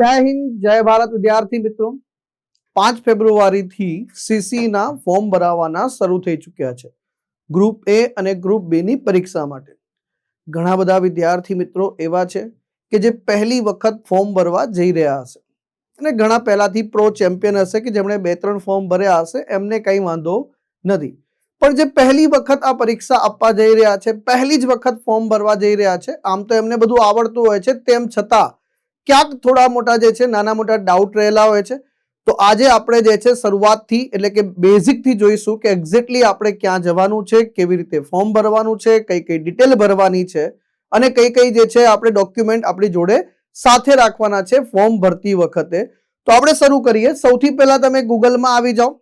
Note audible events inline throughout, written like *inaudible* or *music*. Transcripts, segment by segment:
જય હિન્દ, જય ભારત. વિદ્યાર્થી મિત્રો, પાંચ ફેબ્રુઆરીથી સીસીના ફોર્મ ભરાવાના શરૂ થઈ ચૂક્યા છે. ગ્રુપ એ અને ગ્રુપ બી ની પરીક્ષા માટે. ઘણા બધા વિદ્યાર્થી મિત્રો એવા છે કે જે પહેલી વખત ફોર્મ ભરવા જઈ રહ્યા હશે. અને ઘણા પહેલાથી પ્રો ચેમ્પિયન હશે કે જેમણે બે ત્રણ ફોર્મ ભર્યા હશે, એમને કંઈ વાંધો નથી. પણ જે પહેલી વખત આ પરીક્ષા આપવા જઈ રહ્યા છે, પહેલી જ વખત ફોર્મ ભરવા જઈ રહ્યા છે, આમ તો એમને બધું આવડતું હોય છે, તેમ છતાં ક્યાંક થોડા મોટા જે છે, નાના મોટા ડાઉટ રહેલા હોય છે. તો આજે આપણે જે છે, શરૂઆતથી એટલે કે બેઝિકથી જોઈશું કે એક્ઝેક્ટલી આપણે ક્યાં જવાનું છે, કેવી રીતે ફોર્મ ભરવાનું છે, કઈ કઈ ડિટેલ ભરવાની છે અને કઈ કઈ જે છે, આપણે ડોક્યુમેન્ટ આપણી જોડે સાથે રાખવાના છે ફોર્મ ભરતી વખતે. તો આપણે શરૂ કરીએ. સૌથી પહેલા તમે ગૂગલમાં આવી જાઓ.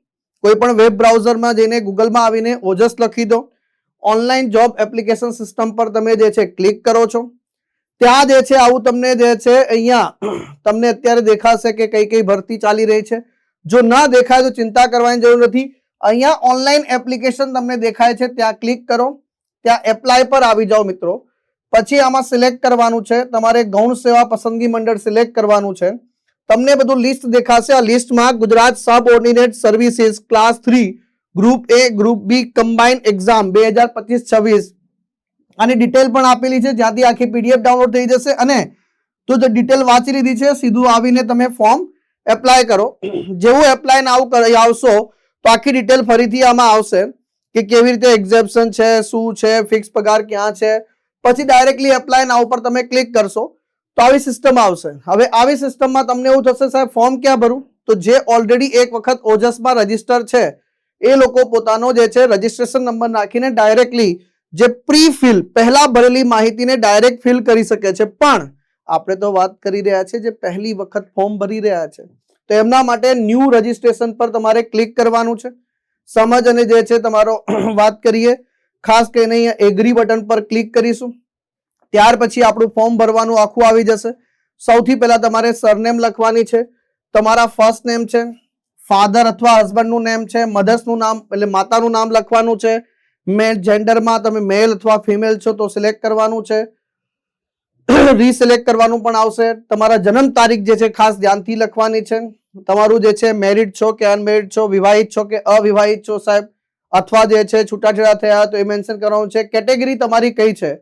કોઈ પણ વેબ બ્રાઉઝરમાં જઈને ગૂગલમાં આવીને ઓજસ લખી દો. ઓનલાઈન જોબ એપ્લિકેશન સિસ્ટમ પર તમે જે છે ક્લિક કરો છો. ત્યાં જે છે, આવું તમને જે છે, અહીંયા તમને અત્યારે દેખાશે કે કઈ કઈ ભરતી ચાલી રહી છે. જો ના દેખાય તો ચિંતા કરવાની જરૂર નથી. અહીંયા ઓનલાઈન એપ્લિકેશન તમને દેખાય છે, ત્યાં ક્લિક કરો. ત્યાં એપ્લાય પર આવી જાઓ મિત્રો. પછી આમાં સિલેક્ટ કરવાનું છે. તમારે ગૌણ સેવા પસંદગી મંડળ સિલેક્ટ કરવાનું છે. તમને બધું લિસ્ટ દેખાશે. આ લિસ્ટમાં Gujarat subordinate services class three group A, group B combined exam બે હજાર પચીસ છવ્વીસ આની ડિટેલ પણ આપેલી છે, જ્યાંથી આખી પીડીએફ ડાઉનલોડ થઈ જશે. અને તો જે ડિટેલ વાંચી લીધી છે, સીધું આવીને તમે ફોર્મ એપ્લાય કરો. જેવું એપ્લાય ના આવશો, તો આખી ડિટેલ ફરીથી આમાં આવશે કે કેવી રીતે એક્ઝેપ્શન છે, શું છે ફિક્સ પગાર ક્યાં છે. પછી ડાયરેક્ટલી એપ્લાય ના ઉપર તમે ક્લિક કરશો, તો આવી સિસ્ટમ આવશે. હવે આવી સિસ્ટમમાં તમને એવું થશે, સાહેબ ફોર્મ ક્યાં ભરું? તો જે ઓલરેડી એક વખત ઓજસમાં રજિસ્ટર છે, એ લોકો પોતાનો જે છે રજીસ્ટ્રેશન નંબર નાખીને ડાયરેક્ટલી જે પ્રી ફિલ પહેલા ભરેલી માહિતીને ડાયરેક્ટ ફિલ કરી શકે છે. પણ આપણે તો વાત કરી રહ્યા છે જે પહેલી વખત ફોર્મ ભરી રહ્યા છે. તો એમના માટે ન્યૂ રજીસ્ટ્રેશન પર તમારે ક્લિક કરવાનું છે. સમજ અને જે છે તમારો *clears throat* વાત કરીએ. ખાસ કરીને અહીંયા એગ્રી બટન પર ક્લિક કરીશું. ત્યાર પછી આપણું ફોર્મ ભરવાનું આખું આવી જશે. સૌથી પહેલા તમારે સરનેમ લખવાની છે. તમારા ફર્સ્ટ નેમ છે. ફાધર અથવા હસબન્ડનું નેમ છે. મધર્સનું નામ, એટલે માતાનું નામ લખવાનું છે. મેલ જેન્ડરમાં તમે મેલ અથવા ફિમેલ છો તો સિલેક્ટ કરવાનું છે. રીસિલેક્ટ કરવાનું પણ આવશે. તમારા જન્મ તારીખ જે છે ખાસ ધ્યાનથી લખવાની છે. તમારું જે છે મેરિડ છો કે અનમેરિડ છો, વિવાહિત છો કે અવિવાહિત છો સાહેબ, અથવા જે છે છૂટાછેડા થયા તો એ મેન્શન કરવાનું છે. કેટેગરી તમારી કઈ છે?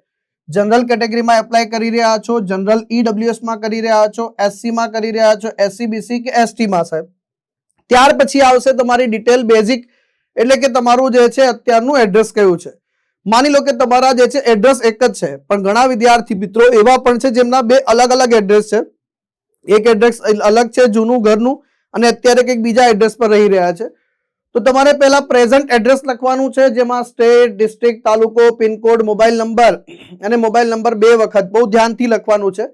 જનરલ કેટેગરીમાં એપ્લાય કરી રહ્યા છો, જનરલ ઈડબ્લ્યુએસમાં કરી રહ્યા છો એસસીમાં કરી રહ્યા છો એસસીબીસી કે એસટીમાં સાહેબ? ત્યાર પછી આવશે તમારી ડિટેલ બેઝિક એટલે કે તમારું જે છે અત્યારનું એડ્રેસ કયું છે? માની લો કે તમારા જે છે એડ્રેસ એક જ છે, પણ ઘણા વિદ્યાર્થી મિત્રો એવા પણ છે જેમના બે અલગ અલગ એડ્રેસ છે. એક એડ્રેસ અલગ છે જૂનું, ઘરનું, અને અત્યારે કંઈક બીજા એડ્રેસ પર રહી રહ્યા છે. તો તમારે પહેલા પ્રેઝન્ટ એડ્રેસ લખવાનું છે, જેમાં સ્ટેટ ડિસ્ટ્રિક્ટ તાલુકો, પિનકોડ મોબાઈલ નંબર અને મોબાઈલ નંબર બે વખત બહુ ધ્યાનથી લખવાનું છે.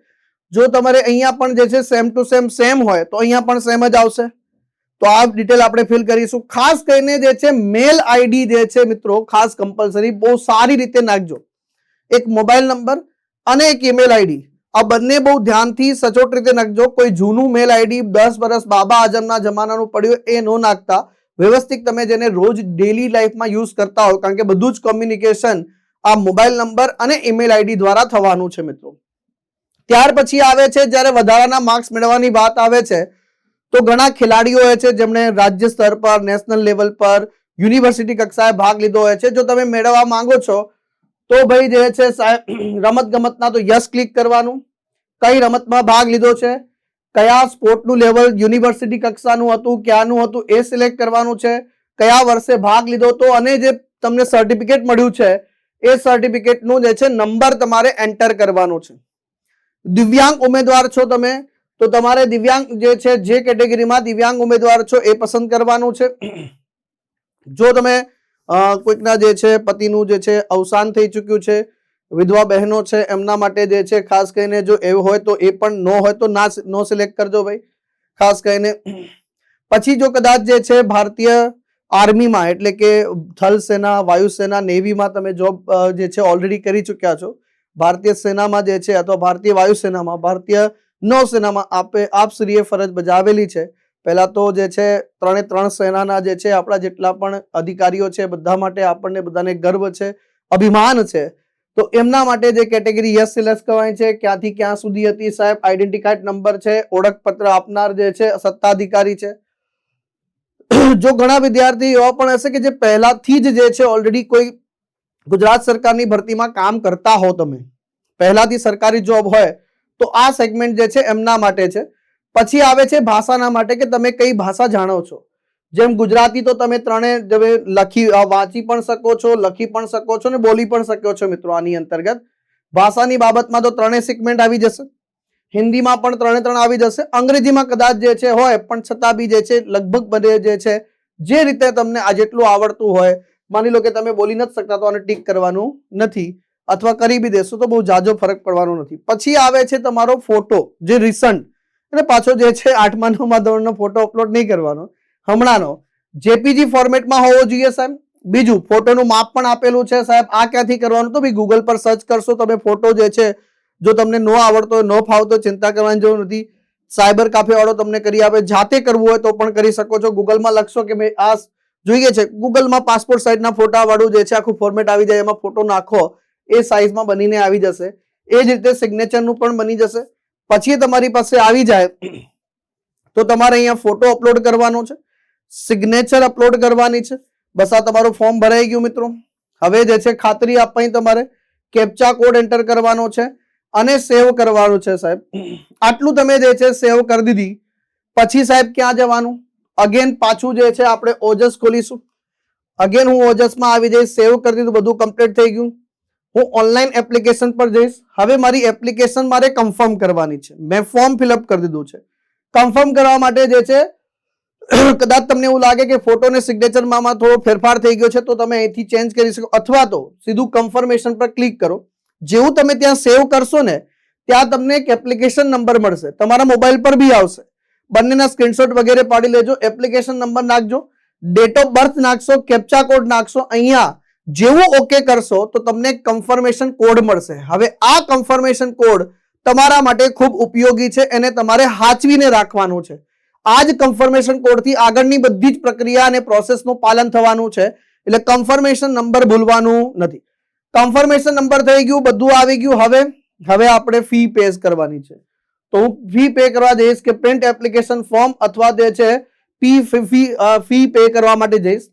જો તમારે અહીંયા પણ જે છે સેમ ટુ સેમ સેમ હોય, તો અહીંયા પણ સેમ જ આવશે. તો આ ડિટેલ આપણે ફિલ કરીશું. ખાસ કરીને જે છે મેલ આઈડી જે છે મિત્રો, ખાસ કમ્પલસરી બહુ સારી રીતે નાખજો. એક મોબાઈલ નંબર અને એક ઈમેલ આઈડી આ બંને બહુ ધ્યાનથી સચોટ રીતે નાખજો. કોઈ જૂનું મેલ આઈડી દસ વર્ષ બાબા આઝમના જમાનાનું પડ્યું એ ન નાખતા. વ્યવસ્થિત તમે જેને રોજ ડેલી લાઈફમાં યુઝ કરતા હો કારણ કે બધું જ કોમ્યુનિકેશન આ મોબાઈલ નંબર અને ઈમેલ આઈડી દ્વારા થવાનું છે મિત્રો. ત્યાર પછી આવે છે, જ્યારે વધારાના માર્ક્સ મેળવવાની વાત આવે છે તો ઘણા ખેલાડીઓ છે, જેમણે રાજ્ય સ્તર પર નેશનલ લેવલ પર યુનિવર્સિટી કક્ષાએ ભાગ લીધો હોય છે. જો તમે મેળવવા માંગો છો, તો ભાઈ જે છે, સાહેબ *clears throat* રમત ગમતના તો યસ ક્લિક કરવાનું. કઈ રમતમાં ભાગ લીધો છે? કયા સ્પોર્ટનું લેવલ યુનિવર્સિટી કક્ષાનું હતું, ક્યાંનું હતું, એ સિલેક્ટ કરવાનું છે. કયા વર્ષે ભાગ લીધો તો અને જે તમને સર્ટિફિકેટ મળ્યું છે, એ સર્ટિફિકેટનું જે છે નંબર તમારે એન્ટર કરવાનું છે. દિવ્યાંગ ઉમેદવાર છો તમે તો તમારે દિવ્યાંગ જે છે, જે કેટેગરીમાં દિવ્યાંગ ઉમેદવાર છો એ પસંદ કરવાનું છે. જો તમે કોઈકના જે છે, પતિનું જે છે, અવસાન થઈ ચૂક્યું છે, વિધવા બહેનો છે, એમના માટે જે છે, ખાસ કરીને જો એવું હોય તો એ પણ નો હોય તો ના, નો સિલેક્ટ કરજો ભાઈ. ખાસ કરીને, પછી જો કદાચ જે છે, ભારતીય આર્મીમાં એટલે કે થલ સેના વાયુસેના નેવીમાં તમે જોબ જે છે ઓલરેડી કરી ચૂક્યા છો. ભારતીય સેનામાં જે છે અથવા ભારતીય વાયુસેનામાં ભારતીય નૌસેનામાં આપે, આપશ્રીએ ફરજ બજાવેલી છે. પહેલાં તો જે છે, ત્રણે ત્રણ સેનાના જે છે, આપણા જેટલા પણ અધિકારીઓ છે, બધા માટે આપણને બધાને ગર્વ છે, અભિમાન છે. તો એમના માટે જે કેટેગરી યસ સિલેક્ટ કરવાની છે, ક્યાંથી ક્યાં સુધી હતી સાહેબ? આઈડેન્ટિટી કાર્ડ નંબર છે, ઓળખપત્ર આપનાર જે છે, સત્તાધિકારી છે. જો ઘણા વિદ્યાર્થી એવા પણ હશે કે જે પહેલાથી જ જે છે ઓલરેડી કોઈ ગુજરાત સરકારની ભરતીમાં કામ કરતા હો તમે. પહેલાથી સરકારી જોબ હોય તો આ સેગમેન્ટ જે છે એમના માટે છે. પછી આવે છે ભાષાના માટે કે તમે કઈ ભાષા જાણો છો. જેમ ગુજરાતી તો તમે ત્રણે હવે લખી વાંચી પણ શકો છો, લખી પણ શકો છો ને બોલી પણ શકો છો મિત્રો આની અંતર્ગત. ભાષાની બાબતમાં તો ત્રણેય સેગમેન્ટ આવી જશે. હિન્દીમાં પણ ત્રણે ત્રણ આવી જશે. અંગ્રેજીમાં કદાચ જે છે હોય, પણ છતાં બી જે છે લગભગ બધે જે છે, જે રીતે તમને આ જેટલું આવડતું હોય, માની લો કે તમે બોલી નથી શકતા તો આને ટીક કરવાનું નથી. અથવા કરી બી દેશો, તો બહુ જાજો ફરક પડવાનો નથી. પછી આવે છે તમારો ફોટો, જે રિસન્ટ અને પાછો જે છે આઠમા નવમા ધોરણનો ફોટો અપલોડ નહીં કરવાનો. હમણાંનો. જેપીજી ફોર્મેટમાં હોવો જોઈએ, સાહેબ. બીજું, ફોટોનું માપ પણ આપેલું છે, સાહેબ. આ ક્યાંથી કરવાનું? તો બી ગૂગલ પર સર્ચ કરશો, તમે ફોટો જે છે, જો તમને ન આવડતો હોય, ન ફાવતો ચિંતા કરવાની જરૂર નથી. સાયબર કાફે વાળો તમને કરી આપે. જાતે કરવું હોય તો પણ કરી શકો છો. ગૂગલમાં લખશો કે મેં આ જોઈએ છે. ગૂગલમાં પાસપોર્ટ સાઇઝના ફોટા વાળું જે છે, આખું ફોર્મેટ આવી જાય, એમાં ફોટો નાખો. એ સાઇઝમાં બનીને આવી જશે. એ જ રીતે સિગ્નેચરનું પણ બની જશે. પછી તમારી પાસે આવી જાય તો તમારે અહીંયા ફોટો અપલોડ કરવાનો છે. સિગ્નેચર અપલોડ કરવાની છે. બસ આ તમારું ફોર્મ ભરાઈ ગયું મિત્રો. હવે જે છે ખાતરી આપવાની તમારે. કેપ્ચા કોડ એન્ટર કરવાનો છે અને સેવ કરવાનું છે સાહેબ. આટલું તમે જે છે સેવ કરી દીધી. પછી સાહેબ ક્યાં જવાનું? અગેન પાછું જે છે આપણે ઓજસ ખોલીશું. અગેન હું ઓજસમાં આવી જઈશ સેવ કરી દીધું. બધું કમ્પ્લીટ થઈ ગયું. હું ઓનલાઈન એપ્લિકેશન પર જઈશ. હવે મારી એપ્લિકેશન મારે કન્ફર્મ કરવાની છે. મેં ફોર્મ ફિલઅપ કરી દીધું છે. કન્ફર્મ કરવા માટે જે છે, *clears throat* કદાચ તમને એવું લાગે કે ફોટો ને સિગ્નેચરમાં થોડો ફેરફાર થઈ ગયો છે, તો તમે અહીંથી ચેન્જ કરી શકો. અથવા તો સીધું કન્ફર્મેશન પર ક્લિક કરો. જેવું તમે ત્યાં સેવ કરશો ને, ત્યાં તમને એક એપ્લિકેશન નંબર મળશે. તમારા મોબાઈલ પર બી આવશે. બંનેના સ્ક્રીનશોટ વગેરે પાડી લેજો. એપ્લિકેશન નંબર નાખજો. ડેટ ઓફ બર્થ નાખશો. કેપ્ચા કોડ નાખશો. અહીંયા જેવું ઓકે કરશો તો તમને કન્ફર્મેશન કોડ મળશે. હવે આ કન્ફર્મેશન કોડ તમારા માટે ખૂબ ઉપયોગી છે, એને તમારે હાચવીને રાખવાનું છે. આ જ કન્ફર્મેશન કોડથી આગળની બધી જ પ્રક્રિયા અને પ્રોસેસનું પાલન થવાનું છે. એટલે કન્ફર્મેશન નંબર ભૂલવાનું નથી. કન્ફર્મેશન નંબર થઈ ગયું, બધું આવી ગયું. હવે હવે આપણે ફી પે કરવાની છે. તો હું ફી પે કરવા જઈશ કે પ્રિન્ટ એપ્લિકેશન ફોર્મ અથવા જે છે પી ફી ફી પે કરવા માટે જઈશ.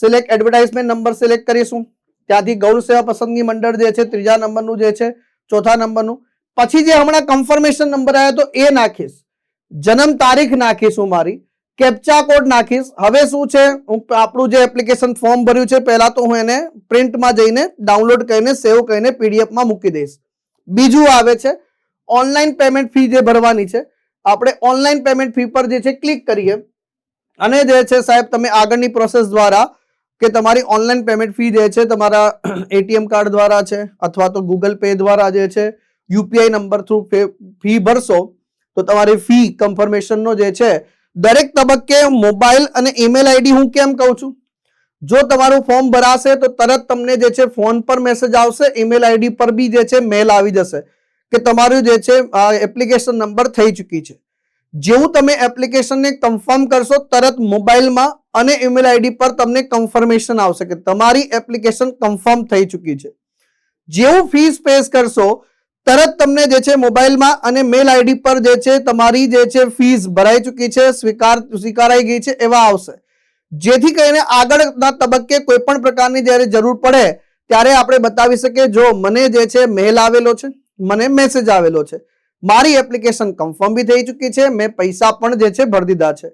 સિલેક્ટ એડવર્ટાઇઝમેન્ટ નંબર સિલેક્ટ કરીશું. ત્યાંથી ગૌણ સેવા પસંદગી મંડળ જે છે, ત્રીજા નંબરનું જે છે, ચોથા નંબરનું. પછી જે હમણાં કન્ફર્મેશન નંબર આવ્યો તો એ નાખીશ. જન્મ તારીખ નાખીશ હું મારી. કેપ્ચા કોડ નાખીશ. હવે શું છે? હું આપણું જે એપ્લિકેશન ફોર્મ ભર્યું છે, પહેલા તો હું એને પ્રિન્ટમાં જઈને ડાઉનલોડ કરીને સેવ કરીને પીડીએફમાં મૂકી દઈશ. બીજું આવે છે ઓનલાઈન પેમેન્ટ ફી જે ભરવાની છે, આપણે ઓનલાઈન પેમેન્ટ ફી પર જે છે ક્લિક કરીએ. અને જે છે સાહેબ, તમે આગળની પ્રોસેસ દ્વારા કે તમારી ઓનલાઈન પેમેન્ટ ફી જે છે, તમારા એટીએમ કાર્ડ દ્વારા છે, અથવા તો ગૂગલ પે દ્વારા જે છે યુપીઆઈ નંબર થ્રુ ફી ભરશો, તો તમારી ફી કન્ફર્મેશનનો જે છે, દરેક તબક્કે મોબાઈલ અને ઈમેલ આઈડી હું કેમ કહું છું? જો તમારું ફોર્મ ભરાશે, તો તરત તમને જે છે ફોન પર મેસેજ આવશે ઈમેલ આઈડી પર બી જે છે મેલ આવી જશે, કે તમારું જે છે એપ્લિકેશન નંબર થઈ ચૂકી છે. જેવું તમે એપ્લિકેશનને કન્ફર્મ કરશો, તરત મોબાઈલમાં અને ઈમેલ આઈડી પર તમને કન્ફર્મેશન આવશે કે તમારી એપ્લિકેશન કન્ફર્મ થઈ ચૂકી છે. જેવું ફીસ પેસ કરશો, તરત તમને જે છે મોબાઈલમાં અને મેલ આઈડી પર જે છે તમારી જે છે ફીસ ભરાઈ ચૂકી છે, સ્વીકાર, સ્વીકારાઈ ગઈ છે એવા આવશે. જેથી કરીને આગળના તબક્કે કોઈ પણ પ્રકારની જ્યારે જરૂર પડે, ત્યારે આપણે બતાવી શકીએ, જો મને જે છે મેલ આવેલો છે, મને મેસેજ આવેલો છે, મારી એપ્લિકેશન કન્ફર્મ બી થઈ ચૂકી છે, મેં પૈસા પણ જે છે ભરી દીધા છે.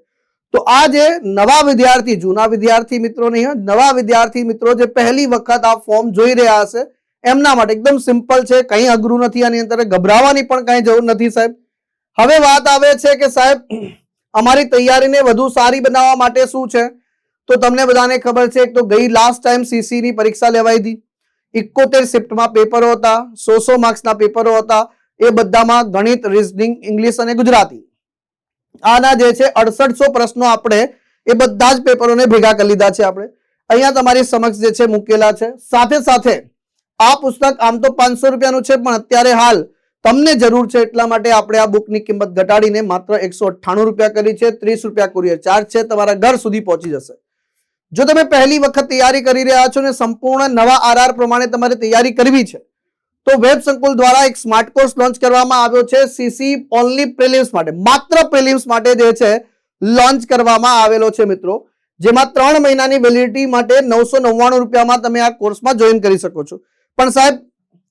તો આ જે નવા વિદ્યાર્થી, જૂના વિદ્યાર્થી મિત્રો નહીં નવા વિદ્યાર્થી મિત્રો જે પહેલી વખત આ ફોર્મ જોઈ રહ્યા હશે, એમના માટે એકદમ સિમ્પલ છે, કંઈ અઘરું નથી, આની અંદર ગભરાવાની પણ કંઈ જરૂર નથી સાહેબ. હવે વાત આવે છે કે સાહેબ, અમારી તૈયારીને વધુ સારી બનાવવા માટે શું છે? તો તમને બધાને ખબર છે, એક તો ગઈ લાસ્ટ ટાઈમ સીસીની પરીક્ષા લેવાઈ હતી. ઇકોતેર શિફ્ટમાં પેપરો હતા, સો સો માર્ક્સના પેપરો હતા. એ બધામાં ગણિત રિઝનિંગ ઇંગ્લિશ અને ગુજરાતી. આના જે છે અડસઠસો પ્રશ્નો આપણે એ બધા જ પેપરોને ભેગા કરી લીધા છે આપણે. અહીંયા તમારી સમક્ષ જે છે મૂકેલા છે. સાથે સાથે આ પુસ્તક આમ તો પાંચસો રૂપિયાનું છે, પણ અત્યારે હાલ તમને જરૂર છે એટલા માટે આપણે આ બુકની કિંમત ઘટાડીને માત્ર એકસો અઠ્ઠાણું રૂપિયા કરી છે. ત્રીસ રૂપિયા કુરિયર ચાર્જ છે. તમારા ઘર સુધી પહોંચી જશે. જો તમે પહેલી વખત તૈયારી કરી રહ્યા છો ને સંપૂર્ણ નવા આરઆર પ્રમાણે તમારે તૈયારી કરવી છે તો વેબ સંકુલ દ્વારા એક સ્માર્ટ કોર્સ લોન્ચ કરવામાં આવ્યો છે સીસી ઓનલી પ્રિલિમ્સ માટે. માત્ર પ્રિલિમ્સ માટે જે છે, લોન્ચ કરવામાં આવેલો છે મિત્રો. જેમાં ત્રણ મહિનાની વેલિડિટી માટે નવસો નવ્વાણું રૂપિયામાં તમે આ કોર્સમાં જોઈન કરી શકો છો. પણ સાહેબ,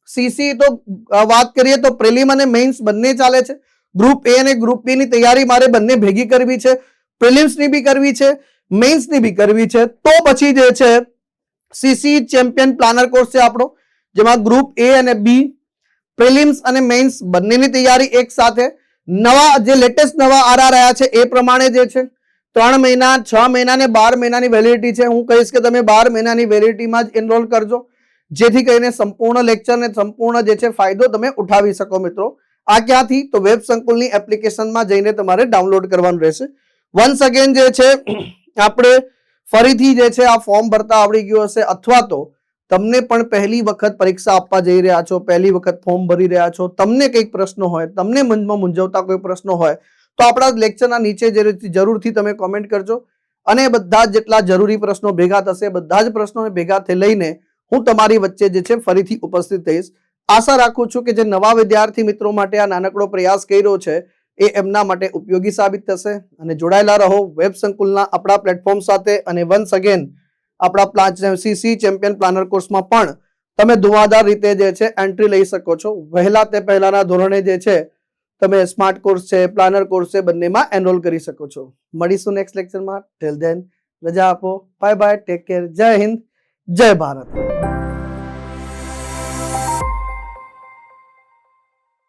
સીસી તો વાત કરીએ તો પ્રિલિમ અને મેઇન્સ બંને ચાલે છે. ગ્રુપ એ અને ગ્રુપ બી ની તૈયારી મારે બંને ભેગી કરવી છે. પ્રિલિમ્સની બી કરવી છે મેઇન્સની બી કરવી છે. તો પછી જે છે, સીસી ચેમ્પિયન પ્લાનર કોર્સ છે આપણો. જેમાં ગ્રુપ એ અને બી પ્રિલિમ્સ અને મેઇન્સ બંનેની તૈયારી એક સાથે. નવા, જે લેટેસ્ટ નવા આર રહ્યા છે એ પ્રમાણે જે છે, ત્રણ મહિના, છ મહિના ને બાર મહિનાની વેલિડિટી છે. હું કહીશ કે તમે બાર મહિનાની વેલિડિટીમાં જ એનરોલ કરજો. જેથી કરીને સંપૂર્ણ લેક્ચર ને સંપૂર્ણ જે છે ફાયદો તમે ઉઠાવી શકો મિત્રો. આ ક્યાંથી? તો વેબ સંકુલની એપ્લિકેશનમાં જઈને તમારે ડાઉનલોડ કરવાનું રહેશે. વન્સ અગેન જે છે, આપણે ફરીથી જે છે આ ફોર્મ ભરતા આવડી ગયું હશે. અથવા તો તમને પણ પહેલી વખત પરીક્ષા આપવા જઈ રહ્યા છો, પહેલી વખત ફોર્મ ભરી રહ્યા છો, તમને કંઈક પ્રશ્નો હોય, તમને મનમાં મૂંઝવતા કોઈ પ્રશ્નો હોય, તો આપણા લેક્ચરના નીચે જરૂરથી તમે કોમેન્ટ કરજો. અને બધા જેટલા જરૂરી પ્રશ્નો ભેગા થશે, બધા જ પ્રશ્નોને ભેગા થઈ લઈને હું તમારી વચ્ચે જે છે ફરીથી ઉપસ્થિત થઈશ. આશા રાખું છું કે જે નવા વિદ્યાર્થી મિત્રો માટે આ નાનકડો પ્રયાસ કર્યો છે, એ એમના માટે ઉપયોગી સાબિત થશે. અને જોડાયેલા રહો, વેબ સંકુલના આપણા પ્લેટફોર્મ સાથે. અને વન્સ અગેન આપણા પ્લાન સીસી ચેમ્પિયન પ્લાનર કોર્સમાં પણ તમે ધુવાધાર રીતે જે છે એન્ટ્રી લઈ શકો છો. વહેલા તે પહેલાના ધોરણે જે છે તમે સ્માર્ટ કોર્સ છે પ્લાનર કોર્સ છે, બંનેમાં એનરોલ કરી શકો છો. મળીશું નેક્સ્ટ લેક્ચરમાં ટેલ ધેન રજા આપો. બાય બાય ટેક કેર જય હિન્દ. જય ભારત.